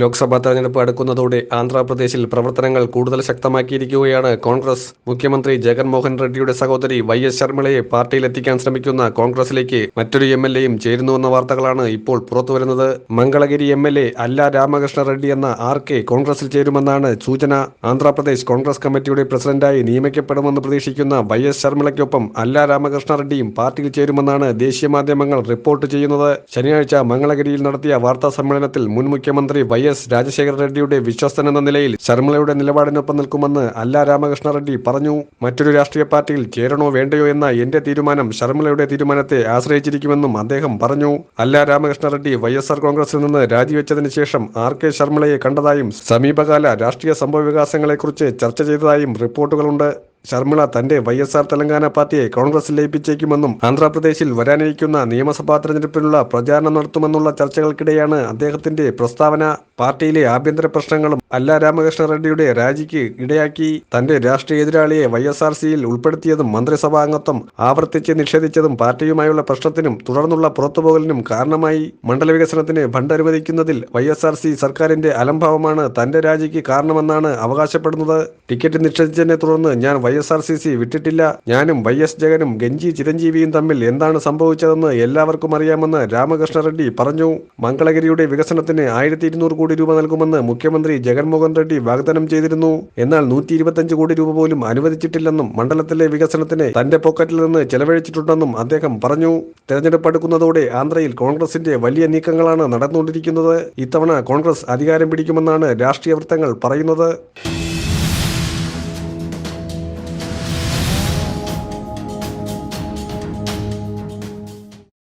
ലോക്സഭാ തെരഞ്ഞെടുപ്പ് അടുക്കുന്നതോടെ ആന്ധ്രാപ്രദേശിൽ പ്രവർത്തനങ്ങൾ കൂടുതൽ ശക്തമാക്കിയിരിക്കുകയാണ് കോൺഗ്രസ്. മുഖ്യമന്ത്രി ജഗൻമോഹൻ റെഡ്ഡിയുടെ സഹോദരി വൈ എസ് ശർമിളയെ പാർട്ടിയിലെത്തിക്കാൻ ശ്രമിക്കുന്ന കോൺഗ്രസിലേക്ക് മറ്റൊരു എം എൽ എയും ചേരുന്നുവെന്ന വാർത്തകളാണ് ഇപ്പോൾ പുറത്തുവരുന്നത്. മംഗളഗിരി എം എൽ എ അല്ല രാമകൃഷ്ണ റെഡ്ഡി എന്ന ആർ കെ കോൺഗ്രസിൽ ചേരുമെന്നാണ് സൂചന. ആന്ധ്രാപ്രദേശ് കോൺഗ്രസ് കമ്മിറ്റിയുടെ പ്രസിഡന്റായി നിയമിക്കപ്പെടുമെന്ന് പ്രതീക്ഷിക്കുന്ന വൈ എസ് ശർമിളയ്ക്കൊപ്പം അല്ല രാമകൃഷ്ണ റെഡ്ഡിയും പാർട്ടിയിൽ ചേരുമെന്നാണ് ദേശീയ മാധ്യമങ്ങൾ റിപ്പോർട്ട് ചെയ്യുന്നത്. ശനിയാഴ്ച മംഗളഗിരിയിൽ നടത്തിയ വാർത്താ സമ്മേളനത്തിൽ മുൻ മുഖ്യമന്ത്രി വൈ എസ് രാജശേഖര റെഡ്ഡിയുടെ വിശ്വസ്തൻ എന്ന നിലയിൽ ശർമ്മളയുടെ നിലപാടിനൊപ്പം നിൽക്കുമെന്ന് അല്ല രാമകൃഷ്ണ റെഡ്ഡി പറഞ്ഞു. മറ്റൊരു രാഷ്ട്രീയ പാർട്ടിയിൽ ചേരണോ വേണ്ടയോ എന്ന എന്റെ തീരുമാനം ശർമ്മളയുടെ തീരുമാനത്തെ ആശ്രയിച്ചിരിക്കുമെന്നും അദ്ദേഹം പറഞ്ഞു. അല്ല Ramakrishna Reddy Y S R കോൺഗ്രസിൽ നിന്ന് രാജിവെച്ചതിന് ശേഷം ആർ കെ ശർമ്മളയെ കണ്ടതായും സമീപകാല രാഷ്ട്രീയ സംഭവ വികാസങ്ങളെക്കുറിച്ച് ചർച്ച ചെയ്തതായും റിപ്പോർട്ടുകളുണ്ട്. ശർമിള തന്റെ വൈ എസ് ആർ തെലങ്കാന പാർട്ടിയെ കോൺഗ്രസിൽ ലയിപ്പിച്ചേക്കുമെന്നും ആന്ധ്രാപ്രദേശിൽ വരാനിരിക്കുന്ന നിയമസഭാ തെരഞ്ഞെടുപ്പിനുള്ള പ്രചാരണം നടത്തുമെന്നുള്ള ചർച്ചകൾക്കിടെയാണ് അദ്ദേഹത്തിന്റെ പ്രസ്താവന. പാർട്ടിയിലെ ആഭ്യന്തര പ്രശ്നങ്ങളും അല്ല രാമകൃഷ്ണ റെഡ്ഡിയുടെ രാജിക്ക് ഇടയാക്കി. തന്റെ രാഷ്ട്രീയ എതിരാളിയെ വൈ എസ് ആർ സിയിൽ ഉൾപ്പെടുത്തിയതും മന്ത്രിസഭാ അംഗത്വം ആവർത്തിച്ച് നിഷേധിച്ചതും പാർട്ടിയുമായുള്ള പ്രശ്നത്തിനും തുടർന്നുള്ള പുറത്തുപോകലിനും കാരണമായി. മണ്ഡല വികസനത്തിന് ഫണ്ട് അനുവദിക്കുന്നതിൽ വൈ എസ് ആർ സി സർക്കാരിന്റെ അലംഭാവമാണ് തന്റെ രാജിക്ക് കാരണമെന്നാണ് അവകാശപ്പെടുന്നത്. ടിക്കറ്റ് നിഷേധിച്ചതിനെ തുടർന്ന് ഞാൻ Y S R C C വിട്ടിട്ടില്ല. ഞാനും വൈ എസ് ജഗനും ഗഞ്ചി ചിരഞ്ജീവിയും തമ്മിൽ എന്താണ് സംഭവിച്ചതെന്ന് എല്ലാവർക്കും അറിയാമെന്ന് രാമകൃഷ്ണ റെഡ്ഡി പറഞ്ഞു. മംഗളഗിരിയുടെ വികസനത്തിന് ആയിരത്തി ഇരുന്നൂറ് കോടി രൂപ നൽകുമെന്ന് മുഖ്യമന്ത്രി ജഗൻമോഹൻ റെഡ്ഡി വാഗ്ദാനം ചെയ്തിരുന്നു. എന്നാൽ നൂറ്റി ഇരുപത്തഞ്ച് കോടി രൂപ പോലും അനുവദിച്ചിട്ടില്ലെന്നും മണ്ഡലത്തിലെ വികസനത്തിന് തന്റെ പോക്കറ്റിൽ നിന്ന് ചെലവഴിച്ചിട്ടുണ്ടെന്നും അദ്ദേഹം പറഞ്ഞു. തെരഞ്ഞെടുപ്പ് അടുക്കുന്നതോടെ ആന്ധ്രയിൽ കോൺഗ്രസിന്റെ വലിയ നീക്കങ്ങളാണ് നടന്നുകൊണ്ടിരിക്കുന്നത്. ഇത്തവണ കോൺഗ്രസ് അധികാരം പിടിക്കുമെന്നാണ് രാഷ്ട്രീയ വൃത്തങ്ങൾ പറയുന്നത്.